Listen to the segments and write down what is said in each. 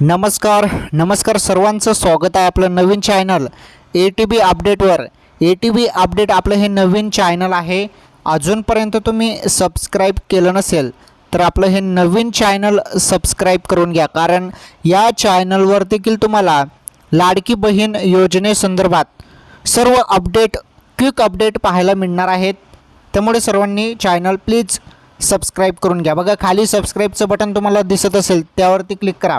नमस्कार नमस्कार सर्वांचं स्वागत आहे आपलं नवीन चॅनल ए टी बी अपडेटवर ए टी बी अपडेट आपलं हे नवीन चॅनल आहे. अजूनपर्यंत तुम्ही सबस्क्राईब केलं नसेल तर आपलं हे नवीन चॅनल सबस्क्राईब करून घ्या. कारण या चॅनलवर देखील तुम्हाला लाडकी बहीण योजनेसंदर्भात सर्व अपडेट क्विक अपडेट पाहायला मिळणार आहेत. त्यामुळे सर्वांनी चॅनल प्लीज सबस्क्राईब करून घ्या. बघा खाली सबस्क्राईबचं बटन तुम्हाला दिसत असेल त्यावरती क्लिक करा.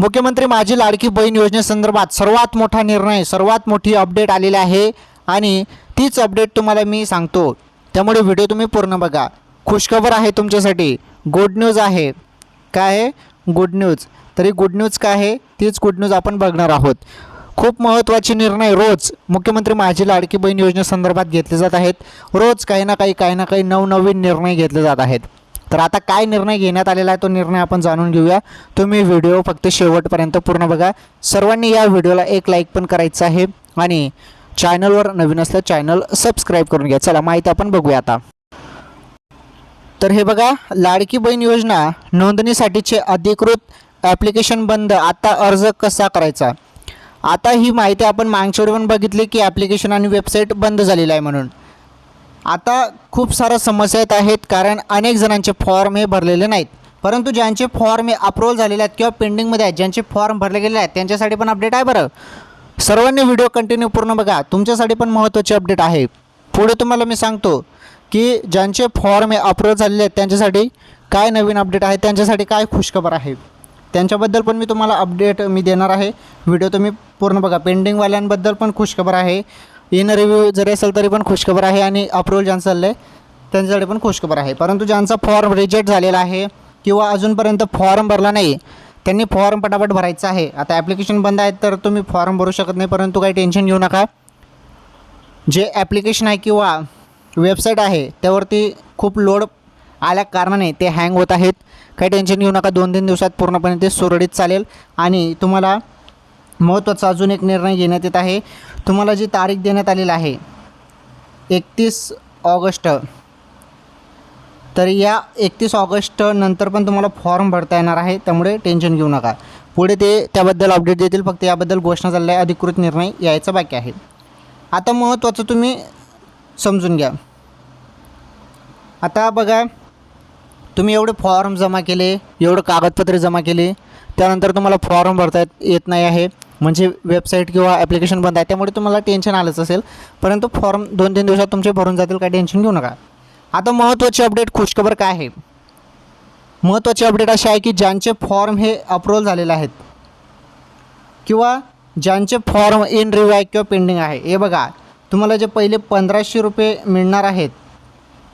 मुख्यमंत्री माझी लाडकी बहीण योजनेसंदर्भात सर्वात मोठा निर्णय सर्वात मोठी अपडेट आलेली आहे आणि तीच अपडेट तुम्हाला मी सांगतो. त्यामुळे व्हिडिओ तुम्ही पूर्ण बघा. खुशखबर आहे तुमच्यासाठी. गुड न्यूज आहे. काय आहे? गुड न्यूज तरी गुड न्यूज काय आहे? तीच गुड न्यूज आपण बघणार आहोत. खूप महत्त्वाचे निर्णय रोज मुख्यमंत्री माझी लाडकी बहीण योजनेसंदर्भात घेतले जात आहेत. रोज काही ना काही काही ना काही नवनवीन निर्णय घेतले जात आहेत. तर आता काय निर्णय घेण्यात आलेला आहे तो निर्णय आपण जाणून घेऊया. तुम्ही व्हिडिओ फक्त शेवटपर्यंत पूर्ण बघा. सर्वांनी या व्हिडिओला एक लाईक पण करायचं आहे आणि चॅनलवर नवीन असलं चॅनल सबस्क्राईब करून घ्या. चला माहिती आपण बघूया आता. तर हे बघा लाडकी बहीण योजना नोंदणीसाठीचे अधिकृत ॲप्लिकेशन बंद. आता अर्ज कसा करायचा? आता ही माहिती आपण मागच्या पण बघितली की ॲप्लिकेशन आणि वेबसाईट बंद झालेलं आहे म्हणून. आता खूप साऱ्या समस्या येत आहेत कारण अनेक जणांचे फॉर्म हे भरलेले नाहीत. परंतु ज्यांचे फॉर्म हे अप्रूव्हल झालेले आहेत किंवा पेंडिंगमध्ये आहेत ज्यांचे फॉर्म भरले गेले आहेत त्यांच्यासाठी पण अपडेट आहे बरं. सर्वांनी व्हिडिओ कंटिन्यू पूर्ण बघा. तुमच्यासाठी पण महत्त्वाची अपडेट आहे. पुढे तुम्हाला मी सांगतो की ज्यांचे फॉर्म हे अप्रूव्हल झालेले आहेत त्यांच्यासाठी काय नवीन अपडेट आहे त्यांच्यासाठी काय खुशखबर आहे. त्यांच्याबद्दल पण मी तुम्हाला अपडेट मी देणार आहे. व्हिडिओ तुम्ही पूर्ण बघा. पेंडिंगवाल्यांबद्दल पण खुशखबर आहे. इन रिव्ह्यू जरी असेल तरी पण खुशखबर आहे आणि अप्रूव्हल ज्यांचं चाललं आहे त्यांच्यासाठी पण खुशखबर आहे. परंतु ज्यांचा फॉर्म रिजेक्ट झालेला आहे किंवा अजूनपर्यंत फॉर्म भरला नाही त्यांनी फॉर्म पटापट भरायचा आहे. आता ॲप्लिकेशन बंद आहे तर तुम्ही फॉर्म भरू शकत नाही परंतु काही टेन्शन घेऊ नका. जे ॲप्लिकेशन आहे किंवा वेबसाईट आहे त्यावरती खूप लोड आल्या कारणाने ते हँग होत आहेत. काही टेन्शन घेऊ नका दोन तीन दिवसात पूर्णपणे ते सुरळीत चालेल. आणि तुम्हाला महत्त्वाचा अजून एक निर्णय घेण्यात येत आहे. तुम्हाला जी तारीख देण्यात आलेली आहे एकतीस ऑगस्ट तर या एकतीस ऑगस्ट नंतर पण तुम्हाला फॉर्म भरता येणार आहे त्यामुळे टेन्शन घेऊ नका. पुढे ते त्याबद्दल अपडेट देतील फक्त याबद्दल घोषणा झालेला आहे अधिकृत निर्णय यायचा बाकी आहे. आता महत्त्वाचं तुम्ही समजून घ्या. आता बघा तुम्ही एवढे फॉर्म जमा केले एवढं कागदपत्रे जमा केले त्यानंतर तुम्हाला फॉर्म भरता येत येत नाही आहे. म्हणजे वेबसाईट किंवा ॲप्लिकेशन बंद आहे त्यामुळे तुम्हाला टेन्शन आलंच असेल. परंतु फॉर्म दोन तीन दिवसात तुमचे भरून जातील काही टेन्शन घेऊ नका. आता महत्त्वाची अपडेट खुशखबर काय आहे? महत्त्वाची अपडेट अशी आहे की ज्यांचे फॉर्म हे अप्रूव्हल झालेले आहेत किंवा ज्यांचे फॉर्म इन रिव्ह्यू आहे किंवा पेंडिंग आहे. हे बघा तुम्हाला जे पहिले पंधराशे रुपये मिळणार आहेत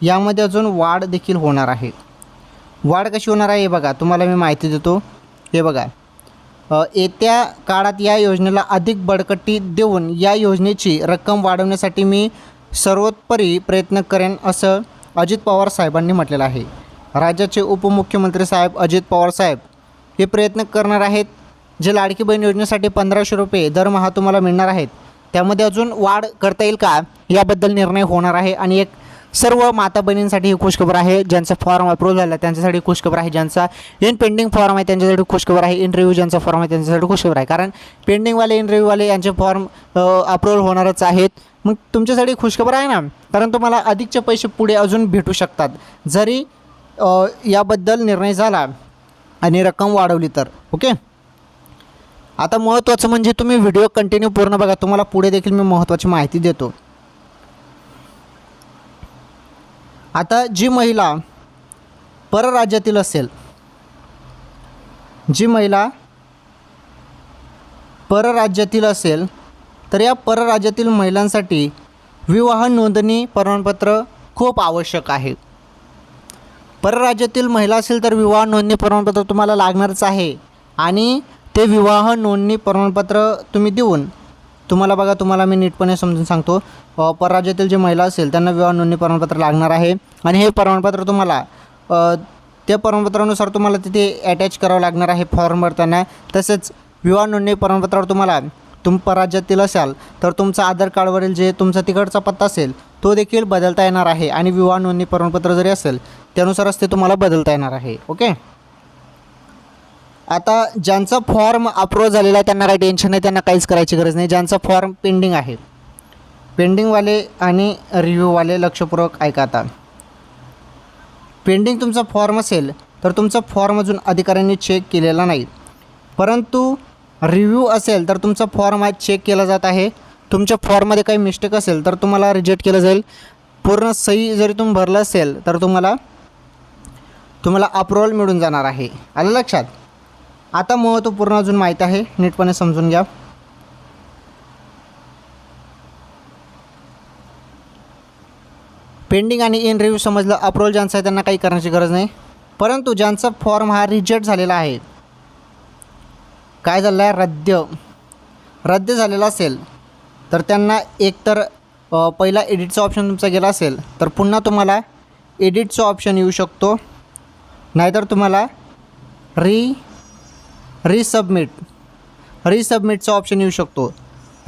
यामध्ये अजून वाढ देखील होणार आहे. वाढ कशी होणार आहे हे बघा तुम्हाला मी माहिती देतो. हे बघा येत्या काळात या योजनेला अधिक बळकटी देऊन या योजनेची रक्कम वाढवण्यासाठी मी सर्वोत्परी प्रयत्न करेन असं अजित पवार साहेबांनी म्हटलेलं आहे. राज्याचे उपमुख्यमंत्री साहेब अजित पवार साहेब हे प्रयत्न करणार आहेत. जे लाडकी बहीण योजनेसाठी पंधराशे रुपये दरमहा तुम्हाला मिळणार आहेत. त्यामध्ये अजून वाढ करता येईल का? याबद्दल निर्णय होणार आहे. आणि एक सर्व माता बहिणींसाठी ही खुशखबर आहे ज्यांचा फॉर्म अप्रूव्ह झाला त्यांच्यासाठी खुशखबर आहे ज्यांचा इन पेंडिंग फॉर्म आहे त्यांच्यासाठी खुशखबर आहे इंटरव्ह्यू ज्यांचा फॉर्म आहे त्यांच्यासाठी खुशखबर आहे. कारण पेंडिंगवाले इंटरव्ह्यूवाले यांचे फॉर्म अप्रूव्हल होणारच आहेत. मग तुमच्यासाठी खुशखबर आहे ना? कारण तुम्हाला अधिकचे पैसे पुढे अजून भेटू शकतात. जरी याबद्दल निर्णय झाला आणि रक्कम वाढवली तर ओके आता महत्त्वाचं म्हणजे तुम्ही व्हिडिओ कंटिन्यू पूर्ण बघा. तुम्हाला पुढे देखील मी महत्त्वाची माहिती देतो. आता जी महिला परराज्यातील असेल जी महिला परराज्यातील असेल तर या परराज्यातील महिलांसाठी विवाह नोंदणी प्रमाणपत्र खूप आवश्यक आहे. परराज्यातील महिला असेल तर विवाह नोंदणी प्रमाणपत्र तुम्हाला लागणारच आहे आणि ते विवाह नोंदणी प्रमाणपत्र तुम्ही देऊन तुम्हाला बघा तुम्हाला मी नीटपणे समजून सांगतो. परराज्यातील जी महिला असेल त्यांना विवाह नोंदणी प्रमाणपत्र लागणार आहे. आणि हे प्रमाणपत्र तुम्हाला त्या प्रमाणपत्रानुसार तुम्हाला तिथे अटॅच करावं लागणार आहे फॉर्म भरताना तसेच विवाह नोंदणी प्रमाणपत्रावर तुम्हाला तुम परराज्यातील असाल तर तुमचा आधार कार्डवरील जे तुमचा तिकडचा पत्ता असेल तो देखील बदलता येणार आहे. आणि विवाह नोंदणी प्रमाणपत्र जरी असेल त्यानुसारच ते तुम्हाला बदलता येणार आहे. ओके? आता ज्यांचा फॉर्म अप्रूव्ह झालेला आहे त्यांना काही टेन्शन नाही त्यांना काहीच करायची गरज नाही. ज्यांचा फॉर्म पेंडिंग आहे पेंडिंगवाले आणि रिव्ह्यूवाले लक्षपूर्वक ऐका आता. पेंडिंग तुमचा फॉर्म असेल तर तुमचा फॉर्म अजून अधिकाऱ्यांनी चेक केलेला नाही. परंतु रिव्ह्यू असेल तर तुमचा फॉर्म आज चेक केला जात आहे. तुमच्या फॉर्ममध्ये काही मिस्टेक असेल तर तुम्हाला रिजेक्ट केलं जाईल. पूर्ण सही जरी तुम्ही भरलं असेल तर तुम्हाला तुम्हाला अप्रुव्हल मिळून जाणार आहे. आलं लक्षात? आता महत्त्वपूर्ण अजून माहीत आहे. नीटपणे समजून घ्या. पेंडिंग आणि इन रिव्ह्यू समजलं अप्रुव्हल ज्यांचं आहे त्यांना काही करण्याची गरज नाही. परंतु ज्यांचा फॉर्म हा रिजेक्ट झालेला आहे. काय झालं आहे रद्द रद्द झालेला असेल तर त्यांना एकतर पहिला एडिटचा ऑप्शन तुमचा गेला असेल तर पुन्हा तुम्हाला एडिटचा ऑप्शन येऊ शकतो. नाहीतर तुम्हाला री रिसबमिट रिसबमिटचा ऑप्शन येऊ शकतो.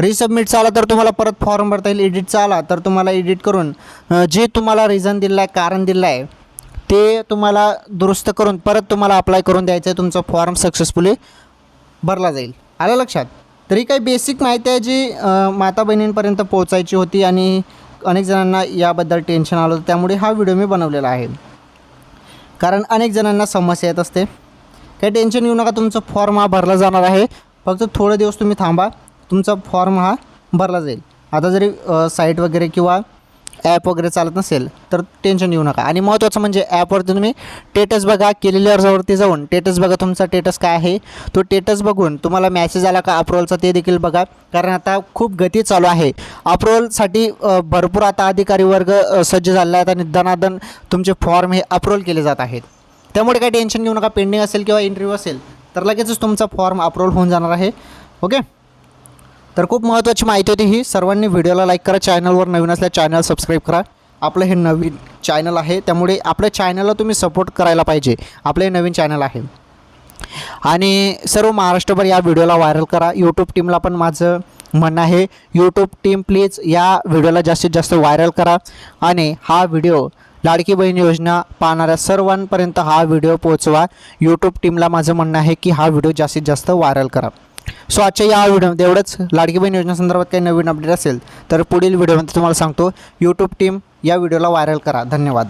रिसबमिटचा आला तर तुम्हाला परत फॉर्म भरता येईल. एडिटचा आला तर तुम्हाला एडिट करून जे तुम्हाला रिझन दिलं आहे कारण दिलं आहे ते तुम्हाला दुरुस्त करून परत तुम्हाला अप्लाय करून द्यायचं आहे. तुमचा फॉर्म सक्सेसफुली भरला जाईल. आलं लक्षात? तरी काही बेसिक माहिती आहे जी माता बहिणींपर्यंत पोहोचायची होती आणि अनेक जणांना याबद्दल टेन्शन आलं होतं. त्यामुळे हा व्हिडिओ मी बनवलेला आहे. कारण अनेक जणांना समस्या येत असते. काही टेन्शन येऊ नका तुमचा फॉर्म हा भरला जाणार आहे. फक्त थोडे दिवस तुम्ही थांबा तुमचा फॉर्म हा भरला जाईल. आता जरी साईट वगैरे किंवा ॲप वगैरे चालत नसेल तर टेन्शन येऊ नका. आणि महत्त्वाचं म्हणजे ॲपवरती तुम्ही टेटस बघा केलेल्या अर्जावरती जाऊन टेटस बघा तुमचा टेटस काय आहे. तो टेटस बघून तुम्हाला मॅसेज आला का अप्रुव्हलचा ते देखील बघा. कारण आता खूप गती चालू आहे. अप्रुव्हलसाठी भरपूर आता अधिकारी वर्ग सज्ज झालेला आहेत आणि दनादन तुमचे फॉर्म हे अप्रुव्हल केले जात आहेत. त्यामुळे काही टेन्शन घेऊ नका. पेंडिंग असेल किंवा इंटरव्ह्यू असेल तर लगेचच तुमचा फॉर्म अप्रूव्ह होऊन जाणार आहे. ओके तर खूप महत्त्वाची माहिती होती ही. सर्वांनी व्हिडिओला लाईक करा. चॅनलवर नवीन असल्या चॅनल सबस्क्राईब करा. आपलं हे नवीन चॅनल आहे. त्यामुळे आपल्या चॅनलला तुम्ही सपोर्ट करायला पाहिजे. आपलं हे नवीन चॅनल आहे. आणि सर्व महाराष्ट्रभर या व्हिडिओला व्हायरल करा. यूट्यूब टीमला पण माझं म्हणणं आहे. यूट्यूब टीम प्लीज या व्हिडिओला जास्तीत जास्त व्हायरल करा. आणि हा व्हिडिओ लाडकी बहीण योजना पाहणाऱ्या सर्वांपर्यंत हा व्हिडिओ पोहोचवा. यूट्यूब टीमला माझं म्हणणं आहे की हा व्हिडिओ जास्तीत जास्त व्हायरल करा. सो आजच्या या व्हिडिओमध्ये एवढंच. लाडकी बहीण योजनेसंदर्भात काही नवीन अपडेट असेल तर पुढील व्हिडिओमध्ये तुम्हाला सांगतो. यूट्यूब टीम या व्हिडिओला व्हायरल करा. धन्यवाद.